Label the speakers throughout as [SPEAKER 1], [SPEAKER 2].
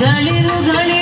[SPEAKER 1] ಗಳಿರುಗಳಿ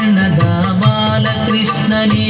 [SPEAKER 1] నారాయణ దామాల కృష్ణనే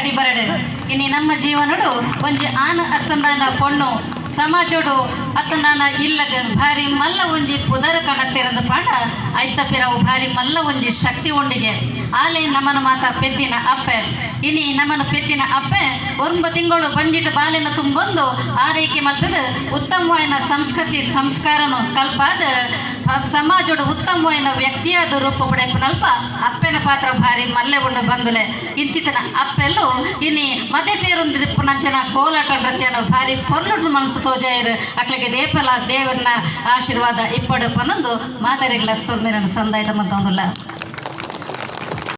[SPEAKER 1] ಅಡಿ ಬರಡೆ. ಇನ್ನು ನಮ್ಮ ಜೀವನಡು
[SPEAKER 2] ಒಂಜಿ ಆನ ಅತ್ತಂದಾನ ಪೊಣ್ಣು, ಸಮಾಜಡು ಅತ್ತಂದಾನ ಇಲ್ಲ ಭಾರಿ ಮಲ್ಲ ಒಂಜಿ ಪುದರ ಕಣತ್ತಿರದ ಪಾಠ ಐತ ಭಾರಿ ಮಲ್ಲ ಒಂಜಿ ಶಕ್ತಿ ಉಂಡಿಗೆ. ಆಲೆ ನಮನ ಮಾತ ಪೆದ್ದಿನ ಅಪ್ಪೆ. ಇನಿ ನಮ್ಮನ್ನು ಪೆತ್ತಿನ ಅಪ್ಪೆ ಒಂಬ ತಿಂಗಳು ಬಂದಿಟ್ಟು ಬಾಲಿನ ತುಂಬೊಂದು ಆರೈಕೆ ಮಾಡ್ತದ ಉತ್ತಮವಾದ ಸಂಸ್ಕೃತಿ ಸಂಸ್ಕಾರನು ಕಲ್ಪಾದ ಸಮಾಜದ ಉತ್ತಮವಾದ ವ್ಯಕ್ತಿಯಾದ ರೂಪ ಪಡೆಯಪ್ಪನಲ್ಪ ಅಪ್ಪೆನ ಪಾತ್ರ ಭಾರಿ ಮಲ್ಲೆ ಉಂಡು ಬಂದುಲೆ. ಇಂಚಿತನ ಅಪ್ಪೆಲ್ಲು ಇನಿ ಮತೆ ಸೇರೊಂದು ನಂಚನ ಕೋಲಾಟ ನೃತ್ಯನು ಭಾರಿ ಪೊರ್ಲುಡು ಮಲ್ತು ತೋಜಾಯರು. ಅಕ್ಲಿಗೆ ದೇಪಲ, ದೇವರನ್ನ ಆಶೀರ್ವಾದ ಇಪ್ಪಡು ಪನ್ನೊಂದು ಮಾದರಿಗಳ ಸೊಮ್ಮಿನ ಸಂದಾಯದ ಮಂತೊಂದುಲ್ಲ